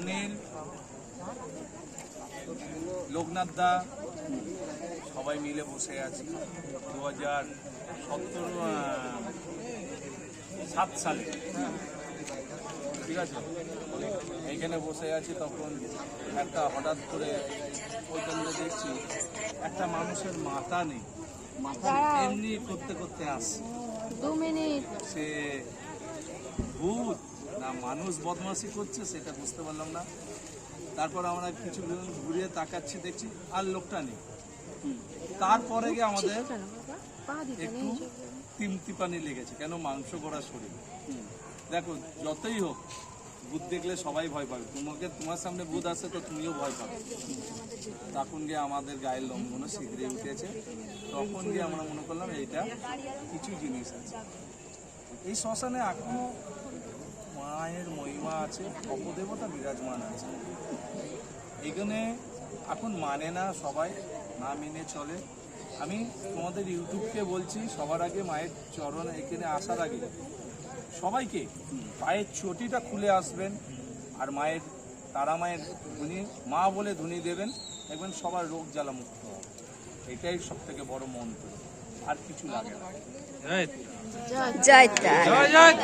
অনিল লোকনাথ দা সবাই মিলে বসে আছি। দু হাজার সত্তর সাত সালে। ঠিক আছে? এইখানে বসে আছি তখন একটা হঠাৎ করে ওইখান দেখছি একটা মানুষের মাথা নেই। মাথা এমনি করতে করতে আসছে। সে ভূত। মানুষ বদমাশি করছে সেটা বুঝতে পারলাম না। তারপর আমরা কিছু ঘুরিয়ে তাকাচ্ছি দেখছি আর লোকটা নেই। তারপরে গিয়ে আমাদের একটু তিমতি পানি লেগেছে কেন মাংস করা শরীর? দেখো যতই হোক ভূত দেখলে সবাই ভয় পাবে। তোমাকে তোমার সামনে ভূত আসে তো তুমিও ভয় পাবে। তখন গিয়ে আমাদের গায়ের লোমগুলো শীঘ্রই উঠেছে। তখন গিয়ে আমরা মনে করলাম এইটা কিছু জিনিস আছে। এই শ্মশানে এখনও আছে অপদেবতা বিরাজমান আছে। এখানে এখন মানে না সবাই না মেনে চলে। আমি তোমাদের ইউটিউবকে বলছি সবার আগে মায়ের চরণ এখানে আসার আগে সবাইকে পায়ের চটিটা খুলে আসবেন আর মায়ের তারা মায়ের ধুনি মা বলে ধুনি দেবেন দেখবেন সবার রোগ জ্বালা মুক্ত হবে। এটাই সব থেকে বড় মন্ত্র। আর কিছু লাগে না। জয় জয়